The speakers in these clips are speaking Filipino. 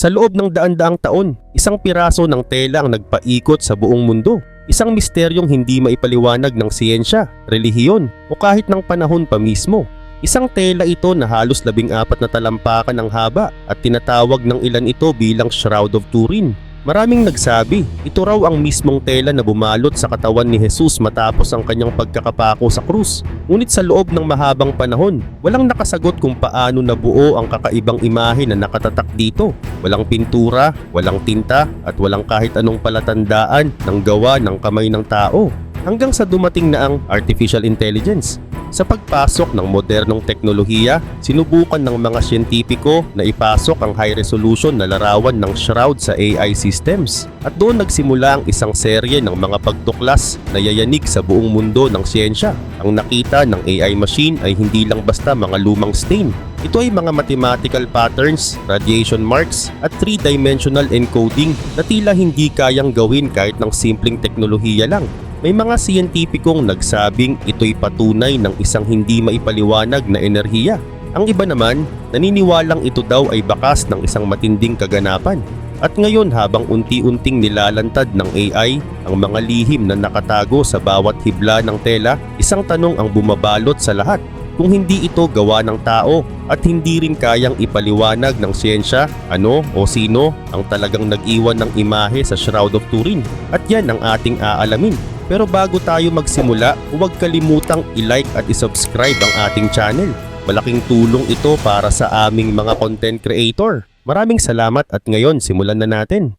Sa loob ng daan-daang taon, isang piraso ng tela ang nagpaikot sa buong mundo. Isang misteryong hindi maipaliwanag ng siyensya, relihiyon o kahit ng panahon pa mismo. Isang tela ito na halos labing apat na talampakan ang haba at tinatawag ng ilan ito bilang Shroud of Turin. Maraming nagsabi, ito raw ang mismong tela na bumalot sa katawan ni Jesus matapos ang kanyang pagkakapako sa krus. Ngunit sa loob ng mahabang panahon, walang nakasagot kung paano nabuo ang kakaibang imahe na nakatatak dito. Walang pintura, walang tinta at walang kahit anong palatandaan ng gawa ng kamay ng tao. Hanggang sa dumating na ang artificial intelligence. Sa pagpasok ng modernong teknolohiya, sinubukan ng mga siyentipiko na ipasok ang high resolution na larawan ng shroud sa AI systems. At doon nagsimula ang isang serye ng mga pagtuklas na yayanig sa buong mundo ng siyensya. Ang nakita ng AI machine ay hindi lang basta mga lumang stain. Ito ay mga mathematical patterns, radiation marks, at three-dimensional encoding na tila hindi kayang gawin kahit ng simpleng teknolohiya lang. May mga siyentipikong nagsabing ito'y patunay ng isang hindi maipaliwanag na enerhiya. Ang iba naman, naniniwalang ito daw ay bakas ng isang matinding kaganapan. At ngayon habang unti-unting nilalantad ng AI ang mga lihim na nakatago sa bawat hibla ng tela, isang tanong ang bumabalot sa lahat. Kung hindi ito gawa ng tao at hindi rin kayang ipaliwanag ng siyensya, ano o sino ang talagang nag-iwan ng imahe sa Shroud of Turin. At yan ang ating aalamin. Pero bago tayo magsimula, huwag kalimutang i-like at i-subscribe ang ating channel. Malaking tulong ito para sa aming mga content creator. Maraming salamat at ngayon simulan na natin.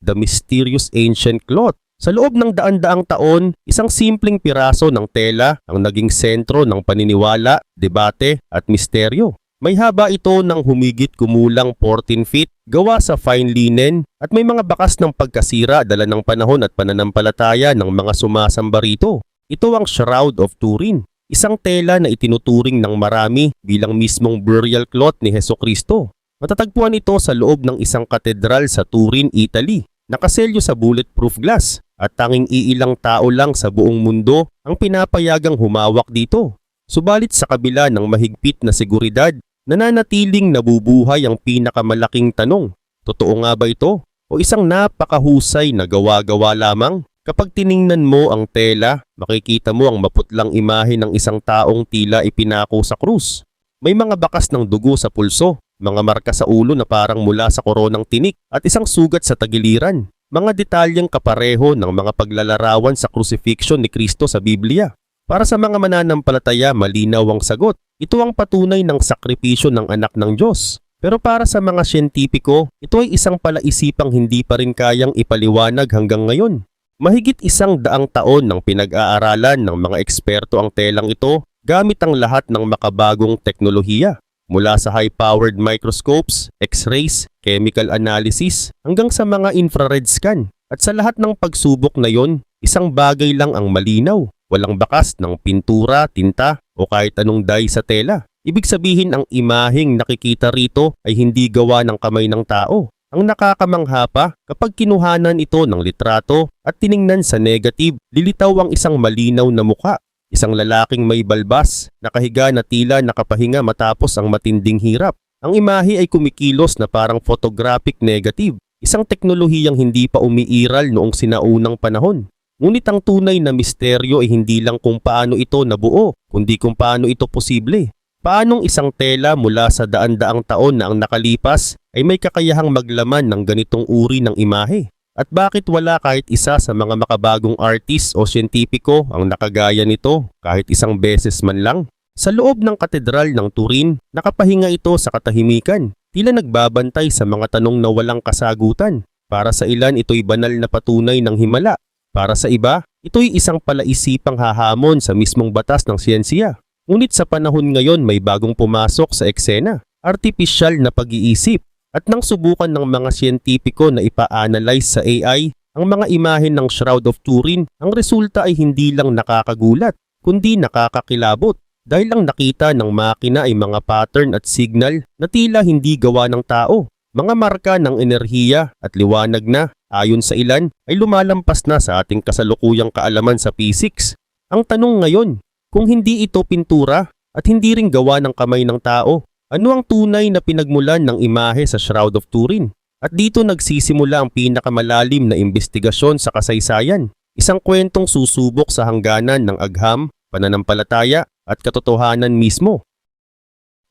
The Mysterious Ancient Cloth Sa loob ng daan-daang taon, isang simpleng piraso ng tela ang naging sentro ng paniniwala, debate at misteryo. May haba ito ng humigit kumulang 14 feet, gawa sa fine linen at may mga bakas ng pagkasira dala ng panahon at pananampalataya ng mga sumasamba rito. Ito ang Shroud of Turin, isang tela na itinuturing ng marami bilang mismong burial cloth ni Heso Kristo. Matatagpuan ito sa loob ng isang katedral sa Turin, Italy. Nakaselyo sa bulletproof glass at tanging iilang tao lang sa buong mundo ang pinapayagang humawak dito. Subalit sa kabila ng mahigpit na seguridad, nananatiling nabubuhay ang pinakamalaking tanong. Totoo nga ba ito? O isang napakahusay na gawa-gawa lamang? Kapag tiningnan mo ang tela, makikita mo ang maputlang imahe ng isang taong tila ipinako sa krus. May mga bakas ng dugo sa pulso, mga marka sa ulo na parang mula sa koronang tinik at isang sugat sa tagiliran. Mga detalyeng kapareho ng mga paglalarawan sa crucifixion ni Kristo sa Biblia. Para sa mga mananampalataya, malinaw ang sagot. Ito ang patunay ng sakripisyo ng anak ng Diyos. Pero para sa mga siyentipiko, ito ay isang palaisipang hindi pa rin kayang ipaliwanag hanggang ngayon. Mahigit isang daang taon ng pinag-aaralan ng mga eksperto ang telang ito gamit ang lahat ng makabagong teknolohiya. Mula sa high-powered microscopes, x-rays, chemical analysis, hanggang sa mga infrared scan. At sa lahat ng pagsubok na yon, isang bagay lang ang malinaw. Walang bakas ng pintura, tinta o kahit anong dye sa tela. Ibig sabihin ang imaheng nakikita rito ay hindi gawa ng kamay ng tao. Ang nakakamangha pa, kapag kinuhanan ito ng litrato at tiningnan sa negative, lilitaw ang isang malinaw na muka. Isang lalaking may balbas, nakahiga na tila nakapahinga matapos ang matinding hirap. Ang imahe ay kumikilos na parang photographic negative, isang teknolohiyang hindi pa umiiral noong sinaunang panahon. Ngunit ang tunay na misteryo ay hindi lang kung paano ito nabuo, kundi kung paano ito posible. Paanong isang tela mula sa daan-daang taon na ang nakalipas ay may kakayahang maglaman ng ganitong uri ng imahe? At bakit wala kahit isa sa mga makabagong artist o siyentipiko ang nakagaya nito kahit isang beses man lang? Sa loob ng katedral ng Turin, nakapahinga ito sa katahimikan. Tila nagbabantay sa mga tanong na walang kasagutan. Para sa ilan ito'y banal na patunay ng himala. Para sa iba, ito'y isang palaisipang hahamon sa mismong batas ng siyensiya. Ngunit sa panahon ngayon may bagong pumasok sa eksena, artificial na pag-iisip. At nang subukan ng mga siyentipiko na ipa-analyze sa AI ang mga imahe ng Shroud of Turin, ang resulta ay hindi lang nakakagulat, kundi nakakakilabot. Dahil lang nakita ng makina ay mga pattern at signal na tila hindi gawa ng tao. Mga marka ng enerhiya at liwanag na, ayon sa ilan, ay lumalampas na sa ating kasalukuyang kaalaman sa physics. Ang tanong ngayon, kung hindi ito pintura at hindi rin gawa ng kamay ng tao, Ano ang tunay na pinagmulan ng imahe sa Shroud of Turin? At dito nagsisimula ang pinakamalalim na investigasyon sa kasaysayan. Isang kwentong susubok sa hangganan ng agham, pananampalataya at katotohanan mismo.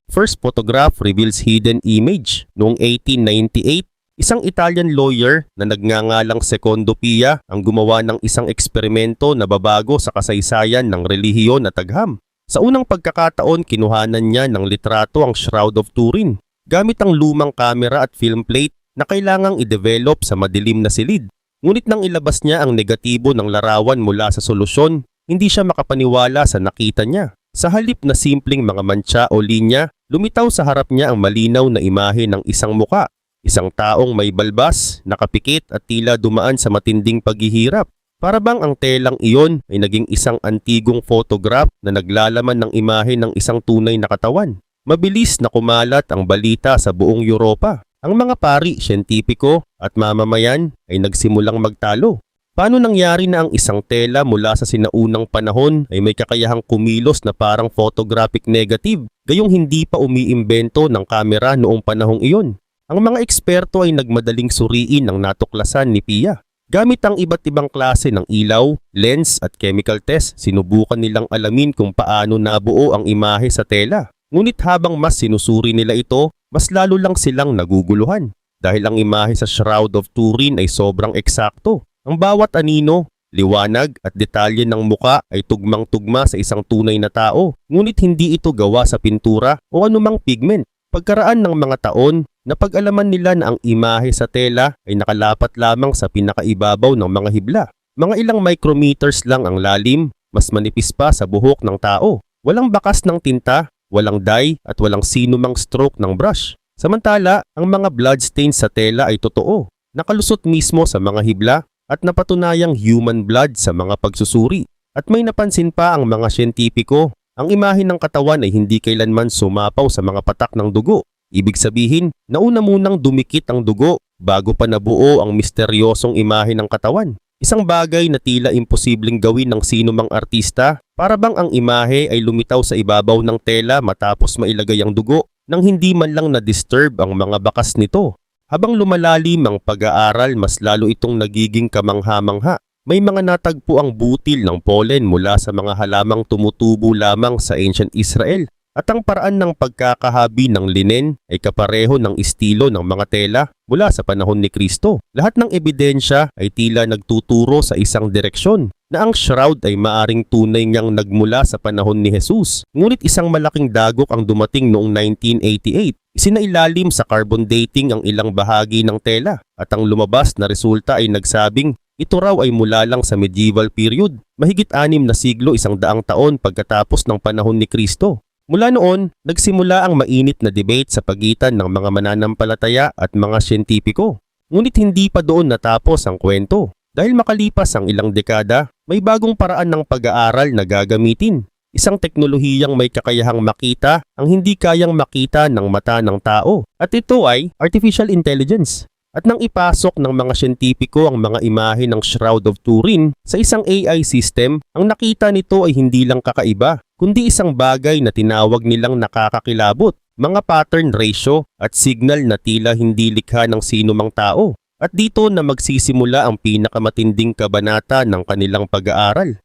First photograph reveals hidden image noong 1898 Isang Italian lawyer na nagngangalang Secondo Pia ang gumawa ng isang eksperimento na babago sa kasaysayan ng relihiyon at agham. Sa unang pagkakataon, kinuhanan niya ng litrato ang Shroud of Turin gamit ang lumang kamera at film plate na kailangang i-develop sa madilim na silid. Ngunit nang ilabas niya ang negatibo ng larawan mula sa solusyon, hindi siya makapaniwala sa nakita niya. Sa halip na simpleng mga mantsa o linya, lumitaw sa harap niya ang malinaw na imahe ng isang muka Isang taong may balbas, nakapikit at tila dumaan sa matinding paghihirap. Para bang ang telang iyon ay naging isang antigong photograph na naglalaman ng imahe ng isang tunay na katawan. Mabilis na kumalat ang balita sa buong Europa. Ang mga pari, siyentipiko at mamamayan ay nagsimulang magtalo. Paano nangyari na ang isang tela mula sa sinaunang panahon ay may kakayahang kumilos na parang photographic negative gayong hindi pa umiimbento ng kamera noong panahong iyon? Ang mga eksperto ay nagmadaling suriin ang natuklasan ni Pia. Gamit ang iba't ibang klase ng ilaw, lens at chemical test, sinubukan nilang alamin kung paano nabuo ang imahe sa tela. Ngunit habang mas sinusuri nila ito, mas lalo lang silang naguguluhan. Dahil ang imahe sa Shroud of Turin ay sobrang eksakto. Ang bawat anino, liwanag at detalye ng muka ay tugmang-tugma sa isang tunay na tao. Ngunit hindi ito gawa sa pintura o anumang pigment. Pagkaraan ng mga taon, napag-alaman nila na ang imahe sa tela ay nakalapat lamang sa pinakaibabaw ng mga hibla. Mga ilang micrometers lang ang lalim, mas manipis pa sa buhok ng tao. Walang bakas ng tinta, walang dye at walang sinumang stroke ng brush. Samantala, ang mga bloodstains sa tela ay totoo. Nakalusot mismo sa mga hibla at napatunayang human blood sa mga pagsusuri. At may napansin pa ang mga siyentipiko ang imahe ng katawan ay hindi kailanman sumapaw sa mga patak ng dugo. Ibig sabihin, nauna munang dumikit ang dugo bago pa nabuo ang misteryosong imahe ng katawan. Isang bagay na tila imposibleng gawin ng sino mang artista para bang ang imahe ay lumitaw sa ibabaw ng tela matapos mailagay ang dugo nang hindi man lang na-disturb ang mga bakas nito. Habang lumalalim ang pag-aaral, mas lalo itong nagiging kamangha-mangha. May mga natagpo ang butil ng pollen mula sa mga halamang tumutubo lamang sa ancient Israel at ang paraan ng pagkakahabi ng linen ay kapareho ng estilo ng mga tela mula sa panahon ni Kristo. Lahat ng ebidensya ay tila nagtuturo sa isang direksyon na ang shroud ay maaring tunay niyang nagmula sa panahon ni Jesus. Ngunit isang malaking dagok ang dumating noong 1988. Isinailalim sa carbon dating ang ilang bahagi ng tela at ang lumabas na resulta ay nagsabing ito raw ay mula lang sa medieval period, mahigit anim na siglo isang daang taon pagkatapos ng panahon ni Kristo. Mula noon, nagsimula ang mainit na debate sa pagitan ng mga mananampalataya at mga siyentipiko. Ngunit hindi pa doon natapos ang kwento. Dahil makalipas ang ilang dekada, may bagong paraan ng pag-aaral na gagamitin. Isang teknolohiyang may kakayahang makita ang hindi kayang makita ng mata ng tao. At ito ay artificial intelligence. At nang ipasok ng mga siyentipiko ang mga imahe ng Shroud of Turin sa isang AI system, ang nakita nito ay hindi lang kakaiba, kundi isang bagay na tinawag nilang nakakakilabot, mga pattern ratio at signal na tila hindi likha ng sino mang tao. At dito na magsisimula ang pinakamatinding kabanata ng kanilang pag-aaral.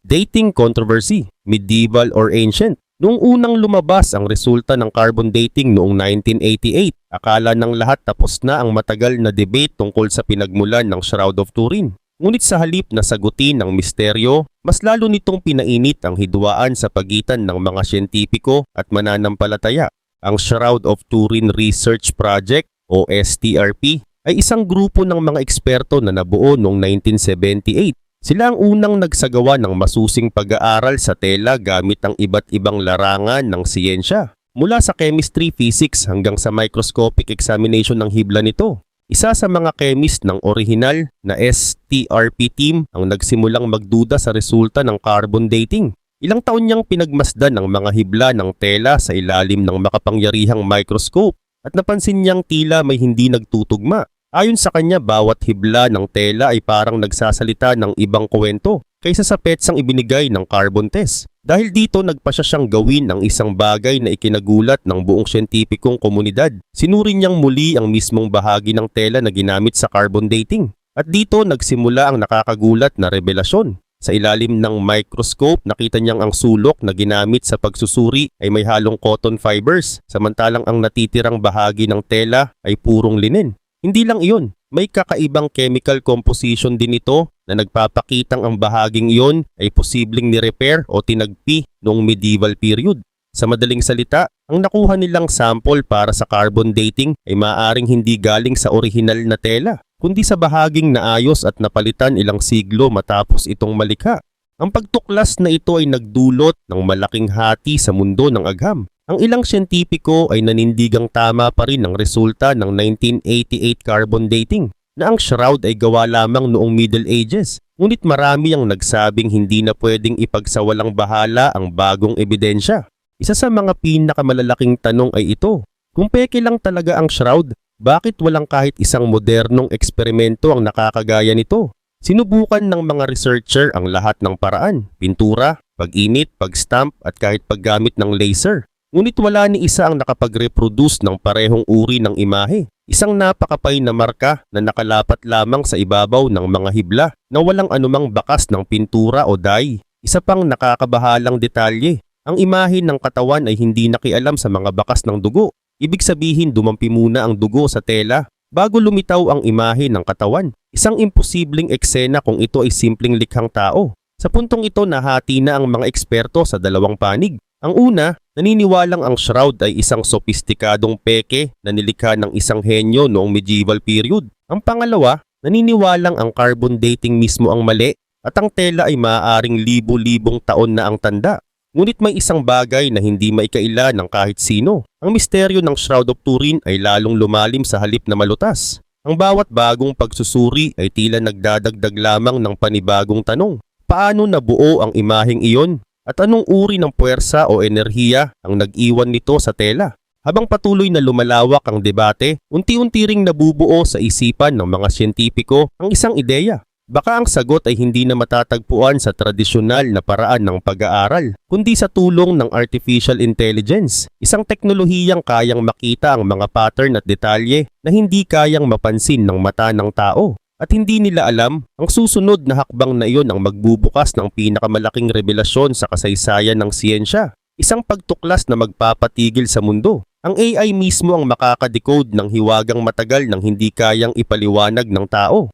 Dating controversy, medieval or ancient. Noong unang lumabas ang resulta ng carbon dating noong 1988, akala ng lahat tapos na ang matagal na debate tungkol sa pinagmulan ng Shroud of Turin. Ngunit sa halip na sagutin ang misteryo, mas lalo nitong pinainit ang hidwaan sa pagitan ng mga siyentipiko at mananampalataya. Ang Shroud of Turin Research Project o STRP ay isang grupo ng mga eksperto na nabuo noong 1978 sila ang unang nagsagawa ng masusing pag-aaral sa tela gamit ang iba't ibang larangan ng siyensya. Mula sa chemistry, physics hanggang sa microscopic examination ng hibla nito. Isa sa mga chemist ng orihinal na STRP team ang nagsimulang magduda sa resulta ng carbon dating. Ilang taon niyang pinagmasdan ang mga hibla ng tela sa ilalim ng makapangyarihang microscope at napansin niyang tila may hindi nagtutugma. Ayon sa kanya, bawat hibla ng tela ay parang nagsasalita ng ibang kwento. kaysa sa petsang ibinigay ng carbon test. Dahil dito nagpasya siyang gawin ang isang bagay na ikinagulat ng buong siyentipikong komunidad. Sinuri niyang muli ang mismong bahagi ng tela na ginamit sa carbon dating. At dito nagsimula ang nakakagulat na revelasyon. Sa ilalim ng microscope, nakita niyang ang sulok na ginamit sa pagsusuri ay may halong cotton fibers, samantalang ang natitirang bahagi ng tela ay purong linen. Hindi lang iyon, may kakaibang chemical composition din ito na nagpapakitang ang bahaging iyon ay posibleng ni-repair o tinagpi noong medieval period. Sa madaling salita, ang nakuha nilang sample para sa carbon dating ay maaring hindi galing sa orihinal na tela, kundi sa bahaging naayos at napalitan ilang siglo matapos itong malikha. Ang pagtuklas na ito ay nagdulot ng malaking hati sa mundo ng agham. Ang ilang siyentipiko ay nanindigang tama pa rin ang resulta ng 1988 carbon dating na ang shroud ay gawa lamang noong Middle Ages. Ngunit marami ang nagsabing hindi na pwedeng ipagsawalang bahala ang bagong ebidensya. Isa sa mga pinakamalalaking tanong ay ito. Kung peke lang talaga ang shroud, bakit walang kahit isang modernong eksperimento ang nakakagaya nito? Sinubukan ng mga researcher ang lahat ng paraan, pintura, pag-init, pag-stamp at kahit paggamit ng laser. Ngunit wala ni isa ang nakapag-reproduce ng parehong uri ng imahe. Isang napakapay na marka na nakalapat lamang sa ibabaw ng mga hibla na walang anumang bakas ng pintura o dye. Isa pang nakakabahalang detalye, ang imahe ng katawan ay hindi nakialam sa mga bakas ng dugo. Ibig sabihin dumampi muna ang dugo sa tela bago lumitaw ang imahe ng katawan. Isang imposibleng eksena kung ito ay simpleng likhang tao. Sa puntong ito nahati na ang mga eksperto sa dalawang panig. Ang una, naniniwalang ang shroud ay isang sopistikadong peke na nilikha ng isang henyo noong medieval period. Ang pangalawa, naniniwalang ang carbon dating mismo ang mali at ang tela ay maaaring libo-libong taon na ang tanda. Ngunit may isang bagay na hindi maikaila ng kahit sino. Ang misteryo ng Shroud of Turin ay lalong lumalim sa halip na malutas. Ang bawat bagong pagsusuri ay tila nagdadagdag lamang ng panibagong tanong. Paano nabuo ang imaheng iyon at anong uri ng puwersa o enerhiya ang nag-iwan nito sa tela? Habang patuloy na lumalawak ang debate, unti-unti ring nabubuo sa isipan ng mga siyentipiko ang isang ideya. Baka ang sagot ay hindi na matatagpuan sa tradisyonal na paraan ng pag-aaral, kundi sa tulong ng artificial intelligence, isang teknolohiyang kayang makita ang mga pattern at detalye na hindi kayang mapansin ng mata ng tao. At hindi nila alam, ang susunod na hakbang na iyon ang magbubukas ng pinakamalaking revelasyon sa kasaysayan ng siyensya. Isang pagtuklas na magpapatigil sa mundo. Ang AI mismo ang makakadecode ng hiwagang matagal ng hindi kayang ipaliwanag ng tao.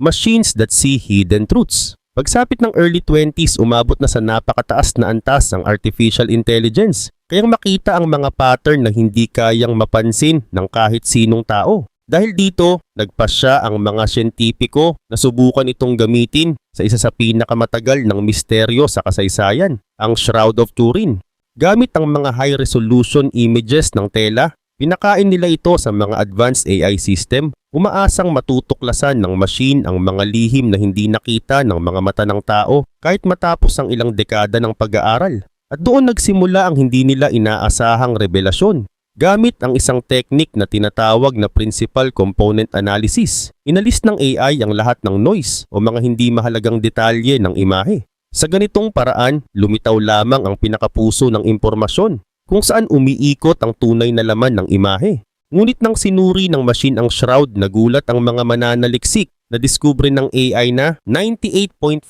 Machines that see hidden truths. Pagsapit ng early 20s, umabot na sa napakataas na antas ang artificial intelligence, kayang makita ang mga pattern na hindi kayang mapansin ng kahit sinong tao. Dahil dito, nagpasya ang mga siyentipiko na subukan itong gamitin sa isa sa pinakamatagal ng misteryo sa kasaysayan, ang Shroud of Turin. Gamit ang mga high-resolution images ng tela, pinakain nila ito sa mga advanced AI system, umaasang matutuklasan ng machine ang mga lihim na hindi nakita ng mga mata ng tao kahit matapos ang ilang dekada ng pag-aaral. At doon nagsimula ang hindi nila inaasahang revelasyon. Gamit ang isang teknik na tinatawag na Principal Component Analysis, inalis ng AI ang lahat ng noise o mga hindi mahalagang detalye ng imahe. Sa ganitong paraan, lumitaw lamang ang pinakapuso ng impormasyon kung saan umiikot ang tunay na laman ng imahe. Ngunit nang sinuri ng machine ang shroud, nagulat ang mga mananaliksik na diskubre ng AI na 98.4%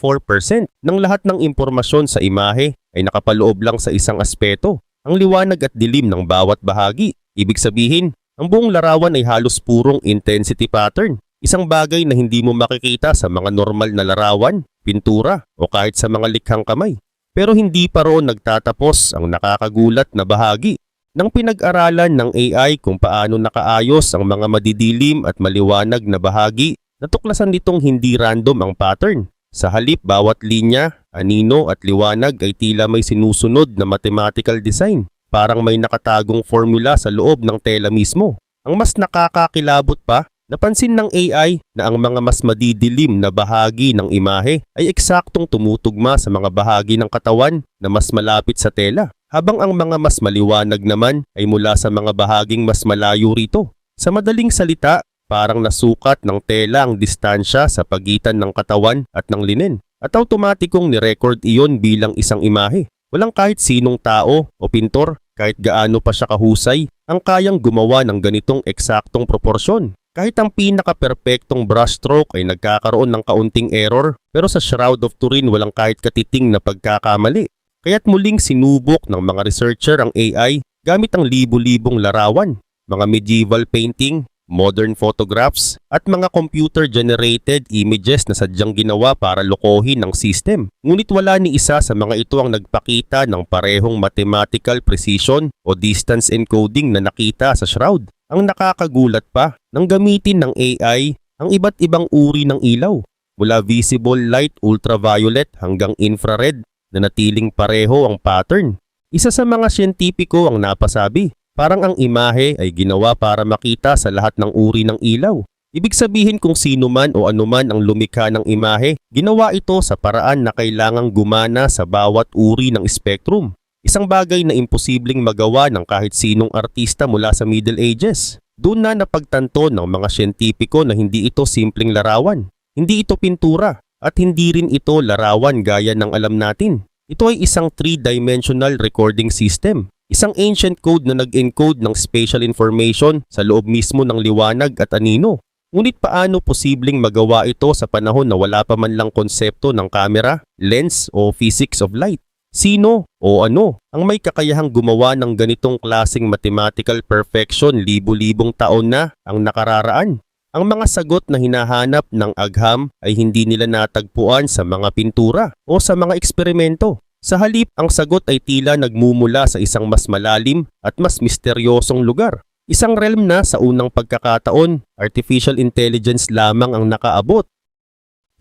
ng lahat ng impormasyon sa imahe ay nakapaloob lang sa isang aspeto ang liwanag at dilim ng bawat bahagi. Ibig sabihin, ang buong larawan ay halos purong intensity pattern. Isang bagay na hindi mo makikita sa mga normal na larawan, pintura o kahit sa mga likhang kamay. Pero hindi pa roon nagtatapos ang nakakagulat na bahagi. Nang pinag-aralan ng AI kung paano nakaayos ang mga madidilim at maliwanag na bahagi, natuklasan nitong hindi random ang pattern. Sa halip bawat linya, anino at liwanag ay tila may sinusunod na mathematical design. Parang may nakatagong formula sa loob ng tela mismo. Ang mas nakakakilabot pa, napansin ng AI na ang mga mas madidilim na bahagi ng imahe ay eksaktong tumutugma sa mga bahagi ng katawan na mas malapit sa tela, habang ang mga mas maliwanag naman ay mula sa mga bahaging mas malayo rito. Sa madaling salita, Parang nasukat ng tela ang distansya sa pagitan ng katawan at ng linen. At automatikong nirecord iyon bilang isang imahe. Walang kahit sinong tao o pintor, kahit gaano pa siya kahusay, ang kayang gumawa ng ganitong eksaktong proporsyon. Kahit ang pinaka-perpektong brushstroke ay nagkakaroon ng kaunting error, pero sa Shroud of Turin walang kahit katiting na pagkakamali. Kaya't muling sinubok ng mga researcher ang AI gamit ang libu-libong larawan, mga medieval painting, modern photographs, at mga computer-generated images na sadyang ginawa para lokohin ng system. Ngunit wala ni isa sa mga ito ang nagpakita ng parehong mathematical precision o distance encoding na nakita sa Shroud. Ang nakakagulat pa, nang gamitin ng AI ang iba't ibang uri ng ilaw, mula visible light ultraviolet hanggang infrared na natiling pareho ang pattern. Isa sa mga siyentipiko ang napasabi, parang ang imahe ay ginawa para makita sa lahat ng uri ng ilaw. Ibig sabihin kung sino man o anuman ang lumikha ng imahe, ginawa ito sa paraan na kailangang gumana sa bawat uri ng spectrum. Isang bagay na imposibleng magawa ng kahit sinong artista mula sa Middle Ages. Doon na napagtanto ng mga siyentipiko na hindi ito simpleng larawan. Hindi ito pintura at hindi rin ito larawan gaya ng alam natin. Ito ay isang three-dimensional recording system. Isang ancient code na nag-encode ng spatial information sa loob mismo ng liwanag at anino. Ngunit paano posibleng magawa ito sa panahon na wala pa man lang konsepto ng kamera, lens o physics of light? Sino o ano ang may kakayahang gumawa ng ganitong klasing mathematical perfection libu-libong taon na ang nakararaan? Ang mga sagot na hinahanap ng agham ay hindi nila natagpuan sa mga pintura o sa mga eksperimento. Sa halip, ang sagot ay tila nagmumula sa isang mas malalim at mas misteryosong lugar. Isang realm na sa unang pagkakataon, artificial intelligence lamang ang nakaabot.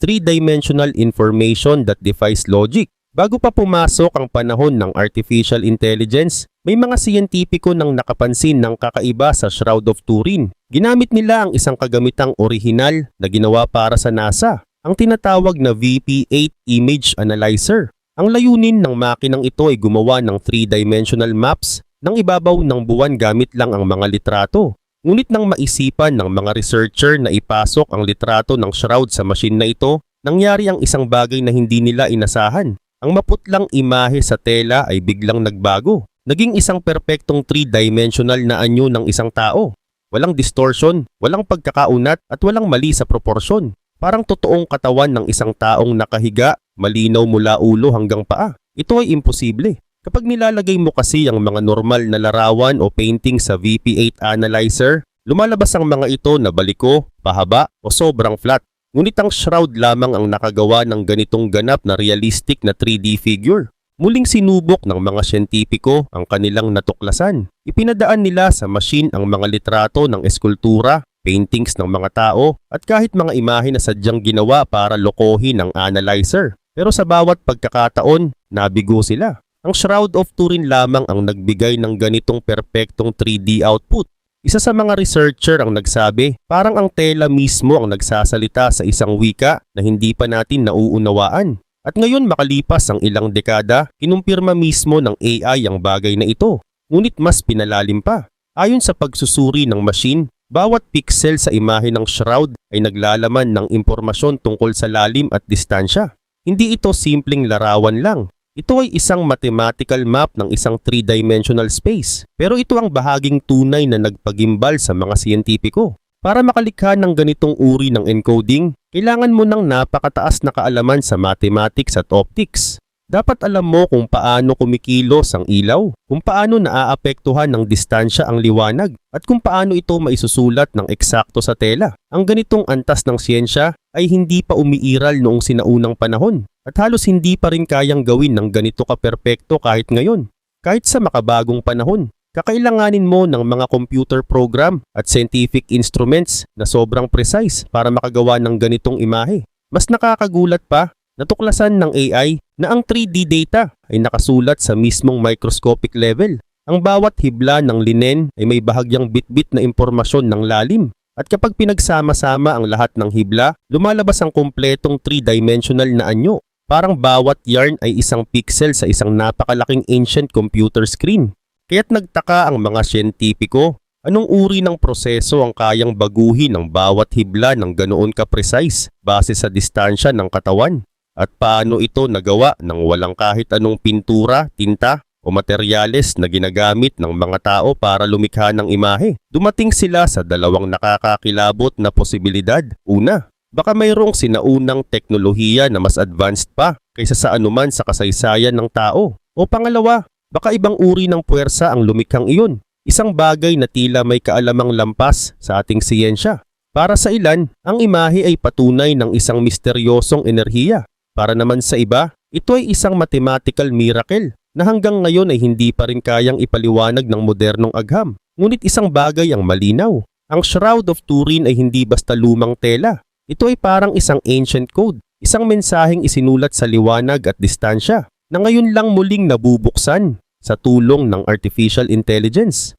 Three-dimensional information that defies logic. Bago pa pumasok ang panahon ng artificial intelligence, may mga siyentipiko nang nakapansin ng kakaiba sa Shroud of Turin. Ginamit nila ang isang kagamitang orihinal na ginawa para sa NASA, ang tinatawag na VP-8 Image Analyzer. Ang layunin ng makinang ito ay gumawa ng three-dimensional maps ng ibabaw ng buwan gamit lang ang mga litrato. Ngunit nang maisipan ng mga researcher na ipasok ang litrato ng shroud sa machine na ito, nangyari ang isang bagay na hindi nila inasahan. Ang maputlang imahe sa tela ay biglang nagbago. Naging isang perpektong three-dimensional na anyo ng isang tao. Walang distortion, walang pagkakaunat at walang mali sa proporsyon. Parang totoong katawan ng isang taong nakahiga, malinaw mula ulo hanggang paa. Ito ay imposible. Kapag nilalagay mo kasi ang mga normal na larawan o painting sa VP8 Analyzer, lumalabas ang mga ito na baliko, pahaba o sobrang flat. Ngunit ang shroud lamang ang nakagawa ng ganitong ganap na realistic na 3D figure. Muling sinubok ng mga siyentipiko ang kanilang natuklasan. Ipinadaan nila sa machine ang mga litrato ng eskultura, paintings ng mga tao, at kahit mga imahe na sadyang ginawa para lokohin ng analyzer. Pero sa bawat pagkakataon, nabigo sila. Ang Shroud of Turin lamang ang nagbigay ng ganitong perpektong 3D output. Isa sa mga researcher ang nagsabi, parang ang tela mismo ang nagsasalita sa isang wika na hindi pa natin nauunawaan. At ngayon makalipas ang ilang dekada, kinumpirma mismo ng AI ang bagay na ito. Ngunit mas pinalalim pa. Ayon sa pagsusuri ng machine, bawat pixel sa imahe ng shroud ay naglalaman ng impormasyon tungkol sa lalim at distansya. Hindi ito simpleng larawan lang. Ito ay isang mathematical map ng isang three-dimensional space. Pero ito ang bahaging tunay na nagpagimbal sa mga siyentipiko. Para makalikha ng ganitong uri ng encoding, kailangan mo ng napakataas na kaalaman sa mathematics at optics. Dapat alam mo kung paano kumikilos ang ilaw, kung paano naaapektuhan ng distansya ang liwanag, at kung paano ito maisusulat ng eksakto sa tela. Ang ganitong antas ng siyensya ay hindi pa umiiral noong sinaunang panahon, at halos hindi pa rin kayang gawin ng ganito kaperpekto kahit ngayon. Kahit sa makabagong panahon, kakailanganin mo ng mga computer program at scientific instruments na sobrang precise para makagawa ng ganitong imahe. Mas nakakagulat pa, natuklasan ng AI na ang 3D data ay nakasulat sa mismong microscopic level. Ang bawat hibla ng linen ay may bahagyang bitbit na impormasyon ng lalim. At kapag pinagsama-sama ang lahat ng hibla, lumalabas ang kompletong 3-dimensional na anyo. Parang bawat yarn ay isang pixel sa isang napakalaking ancient computer screen. Kaya't nagtaka ang mga siyentipiko, anong uri ng proseso ang kayang baguhin ng bawat hibla ng ganoon ka-precise base sa distansya ng katawan? at paano ito nagawa nang walang kahit anong pintura, tinta o materyales na ginagamit ng mga tao para lumikha ng imahe. Dumating sila sa dalawang nakakakilabot na posibilidad. Una, baka mayroong sinaunang teknolohiya na mas advanced pa kaysa sa anuman sa kasaysayan ng tao. O pangalawa, baka ibang uri ng puwersa ang lumikhang iyon. Isang bagay na tila may kaalamang lampas sa ating siyensya. Para sa ilan, ang imahe ay patunay ng isang misteryosong enerhiya. Para naman sa iba, ito ay isang mathematical miracle na hanggang ngayon ay hindi pa rin kayang ipaliwanag ng modernong agham. Ngunit isang bagay ang malinaw. Ang Shroud of Turin ay hindi basta lumang tela. Ito ay parang isang ancient code, isang mensaheng isinulat sa liwanag at distansya na ngayon lang muling nabubuksan sa tulong ng artificial intelligence.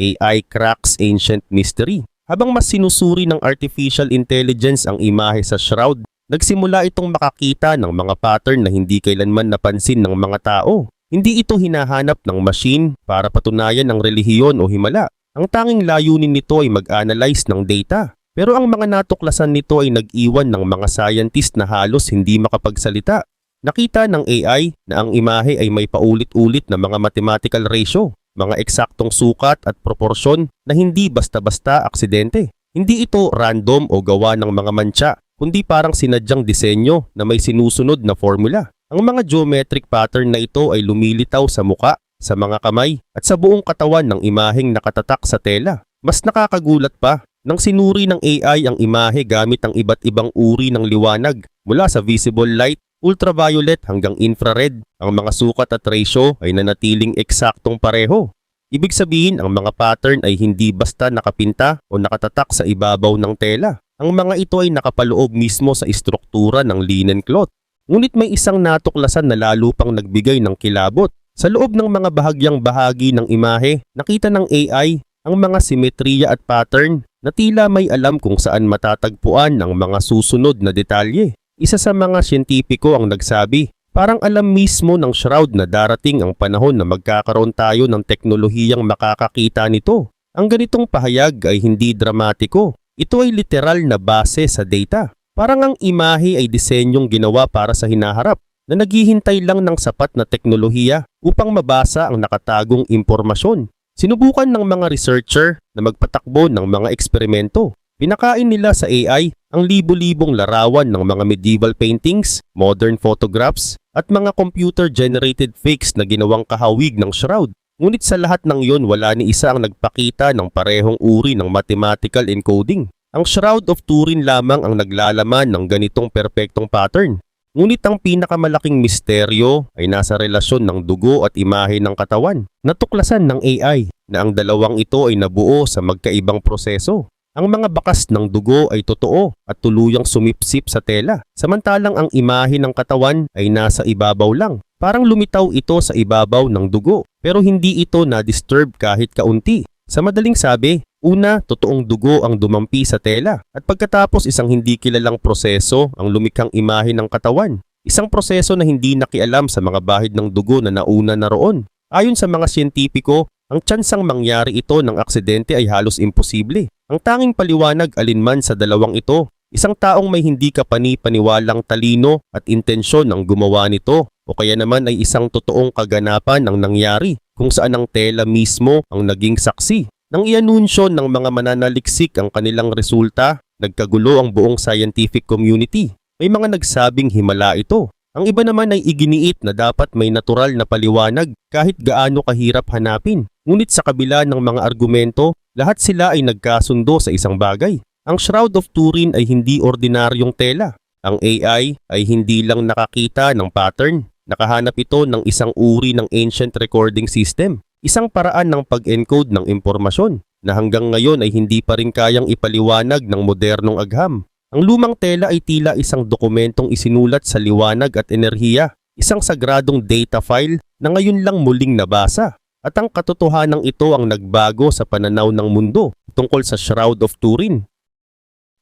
AI cracks ancient mystery. Habang mas sinusuri ng artificial intelligence ang imahe sa shroud, nagsimula itong makakita ng mga pattern na hindi kailanman napansin ng mga tao. Hindi ito hinahanap ng machine para patunayan ng relihiyon o himala. Ang tanging layunin nito ay mag-analyze ng data. Pero ang mga natuklasan nito ay nag-iwan ng mga scientist na halos hindi makapagsalita. Nakita ng AI na ang imahe ay may paulit-ulit na mga mathematical ratio, mga eksaktong sukat at proporsyon na hindi basta-basta aksidente. Hindi ito random o gawa ng mga mantsa, kundi parang sinadyang disenyo na may sinusunod na formula. Ang mga geometric pattern na ito ay lumilitaw sa muka, sa mga kamay at sa buong katawan ng imaheng nakatatak sa tela. Mas nakakagulat pa nang sinuri ng AI ang imahe gamit ang iba't ibang uri ng liwanag mula sa visible light, ultraviolet hanggang infrared, ang mga sukat at ratio ay nanatiling eksaktong pareho. Ibig sabihin ang mga pattern ay hindi basta nakapinta o nakatatak sa ibabaw ng tela. Ang mga ito ay nakapaloob mismo sa istruktura ng linen cloth. Ngunit may isang natuklasan na lalo pang nagbigay ng kilabot. Sa loob ng mga bahagyang bahagi ng imahe, nakita ng AI ang mga simetriya at pattern na tila may alam kung saan matatagpuan ang mga susunod na detalye. Isa sa mga siyentipiko ang nagsabi, parang alam mismo ng shroud na darating ang panahon na magkakaroon tayo ng teknolohiyang makakakita nito. Ang ganitong pahayag ay hindi dramatiko. Ito ay literal na base sa data. Parang ang imahe ay disenyong ginawa para sa hinaharap na naghihintay lang ng sapat na teknolohiya upang mabasa ang nakatagong impormasyon. Sinubukan ng mga researcher na magpatakbo ng mga eksperimento. Pinakain nila sa AI ang libo-libong larawan ng mga medieval paintings, modern photographs, at mga computer-generated fakes na ginawang kahawig ng shroud. Ngunit sa lahat ng yon wala ni isa ang nagpakita ng parehong uri ng mathematical encoding. Ang Shroud of Turin lamang ang naglalaman ng ganitong perpektong pattern. Ngunit ang pinakamalaking misteryo ay nasa relasyon ng dugo at imahe ng katawan. Natuklasan ng AI na ang dalawang ito ay nabuo sa magkaibang proseso. Ang mga bakas ng dugo ay totoo at tuluyang sumipsip sa tela, samantalang ang imahe ng katawan ay nasa ibabaw lang. Parang lumitaw ito sa ibabaw ng dugo, pero hindi ito na-disturb kahit kaunti. Sa madaling sabi, una, totoong dugo ang dumampi sa tela at pagkatapos isang hindi kilalang proseso ang lumikhang imahe ng katawan. Isang proseso na hindi nakialam sa mga bahid ng dugo na nauna na roon. Ayon sa mga siyentipiko, ang tsansang mangyari ito ng aksidente ay halos imposible. Ang tanging paliwanag alinman sa dalawang ito, isang taong may hindi kapani-paniwalang talino at intensyon ang gumawa nito o kaya naman ay isang totoong kaganapan ang nangyari kung saan ang tela mismo ang naging saksi. Nang ianunsyo ng mga mananaliksik ang kanilang resulta, nagkagulo ang buong scientific community. May mga nagsabing himala ito. Ang iba naman ay iginiit na dapat may natural na paliwanag kahit gaano kahirap hanapin. Ngunit sa kabila ng mga argumento, lahat sila ay nagkasundo sa isang bagay. Ang Shroud of Turin ay hindi ordinaryong tela. Ang AI ay hindi lang nakakita ng pattern. Nakahanap ito ng isang uri ng ancient recording system. Isang paraan ng pag-encode ng impormasyon na hanggang ngayon ay hindi pa rin kayang ipaliwanag ng modernong agham. Ang lumang tela ay tila isang dokumentong isinulat sa liwanag at enerhiya, isang sagradong data file na ngayon lang muling nabasa. At ang katotohanan ito ang nagbago sa pananaw ng mundo tungkol sa Shroud of Turin.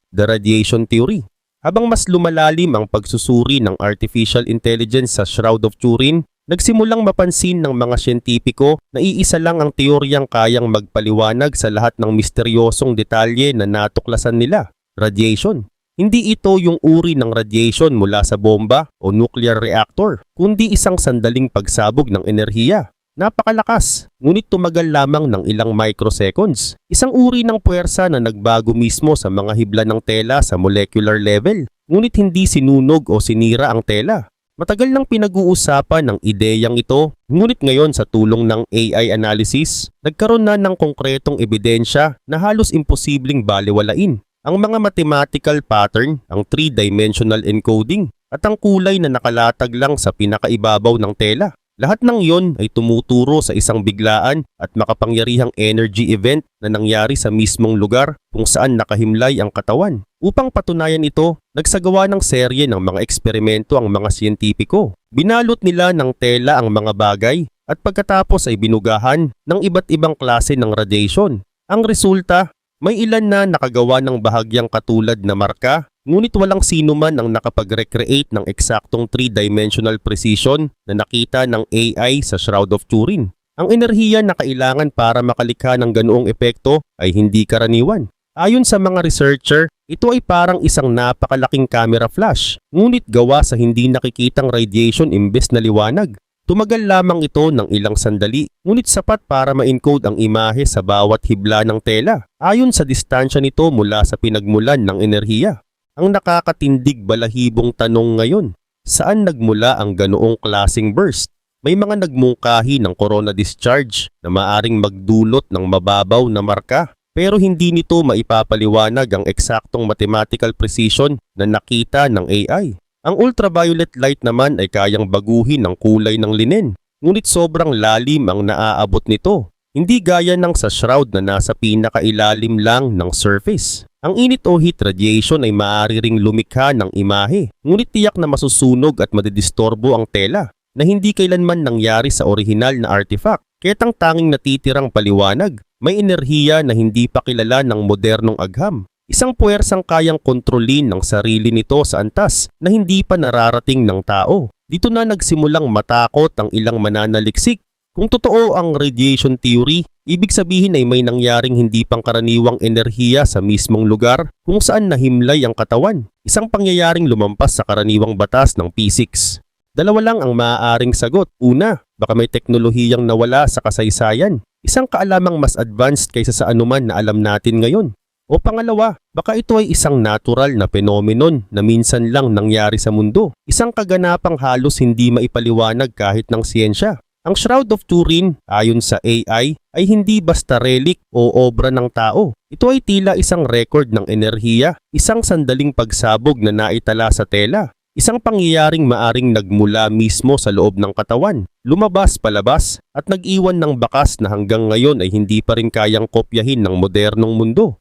The Radiation Theory Habang mas lumalalim ang pagsusuri ng artificial intelligence sa Shroud of Turin, nagsimulang mapansin ng mga siyentipiko na iisa lang ang teoryang kayang magpaliwanag sa lahat ng misteryosong detalye na natuklasan nila, radiation. Hindi ito yung uri ng radiation mula sa bomba o nuclear reactor, kundi isang sandaling pagsabog ng enerhiya. Napakalakas, ngunit tumagal lamang ng ilang microseconds. Isang uri ng puwersa na nagbago mismo sa mga hibla ng tela sa molecular level, ngunit hindi sinunog o sinira ang tela. Matagal nang pinag-uusapan ng ideyang ito, ngunit ngayon sa tulong ng AI analysis, nagkaroon na ng konkretong ebidensya na halos imposibleng baliwalain. Ang mga mathematical pattern, ang three-dimensional encoding, at ang kulay na nakalatag lang sa pinakaibabaw ng tela. Lahat ng iyon ay tumuturo sa isang biglaan at makapangyarihang energy event na nangyari sa mismong lugar kung saan nakahimlay ang katawan. Upang patunayan ito, nagsagawa ng serye ng mga eksperimento ang mga siyentipiko. Binalot nila ng tela ang mga bagay at pagkatapos ay binugahan ng iba't ibang klase ng radiation. Ang resulta, may ilan na nakagawa ng bahagyang katulad na marka Ngunit walang sino man ang nakapag-recreate ng eksaktong 3-dimensional precision na nakita ng AI sa Shroud of Turin. Ang enerhiya na kailangan para makalikha ng ganoong epekto ay hindi karaniwan. Ayon sa mga researcher, ito ay parang isang napakalaking camera flash, ngunit gawa sa hindi nakikitang radiation imbes na liwanag. Tumagal lamang ito ng ilang sandali, ngunit sapat para ma-encode ang imahe sa bawat hibla ng tela, ayon sa distansya nito mula sa pinagmulan ng enerhiya. Ang nakakatindig balahibong tanong ngayon, saan nagmula ang ganoong klasing burst? May mga nagmungkahi ng corona discharge na maaring magdulot ng mababaw na marka pero hindi nito maipapaliwanag ang eksaktong mathematical precision na nakita ng AI. Ang ultraviolet light naman ay kayang baguhin ang kulay ng linen, ngunit sobrang lalim ang naaabot nito. Hindi gaya ng sa shroud na nasa pinakailalim lang ng surface. Ang init o heat radiation ay maaari ring lumikha ng imahe, ngunit tiyak na masusunog at madidistorbo ang tela na hindi kailanman nangyari sa orihinal na artifact. Ketang tanging natitirang paliwanag, may enerhiya na hindi pa kilala ng modernong agham. Isang puwersang kayang kontrolin ng sarili nito sa antas na hindi pa nararating ng tao. Dito na nagsimulang matakot ang ilang mananaliksik kung totoo ang radiation theory, ibig sabihin ay may nangyaring hindi pangkaraniwang enerhiya sa mismong lugar kung saan nahimlay ang katawan, isang pangyayaring lumampas sa karaniwang batas ng physics. Dalawa lang ang maaaring sagot. Una, baka may teknolohiyang nawala sa kasaysayan, isang kaalamang mas advanced kaysa sa anuman na alam natin ngayon. O pangalawa, baka ito ay isang natural na phenomenon na minsan lang nangyari sa mundo, isang kaganapang halos hindi maipaliwanag kahit ng siyensya. Ang Shroud of Turin, ayon sa AI, ay hindi basta relic o obra ng tao. Ito ay tila isang record ng enerhiya, isang sandaling pagsabog na naitala sa tela, isang pangyayaring maaring nagmula mismo sa loob ng katawan, lumabas palabas at nag-iwan ng bakas na hanggang ngayon ay hindi pa rin kayang kopyahin ng modernong mundo.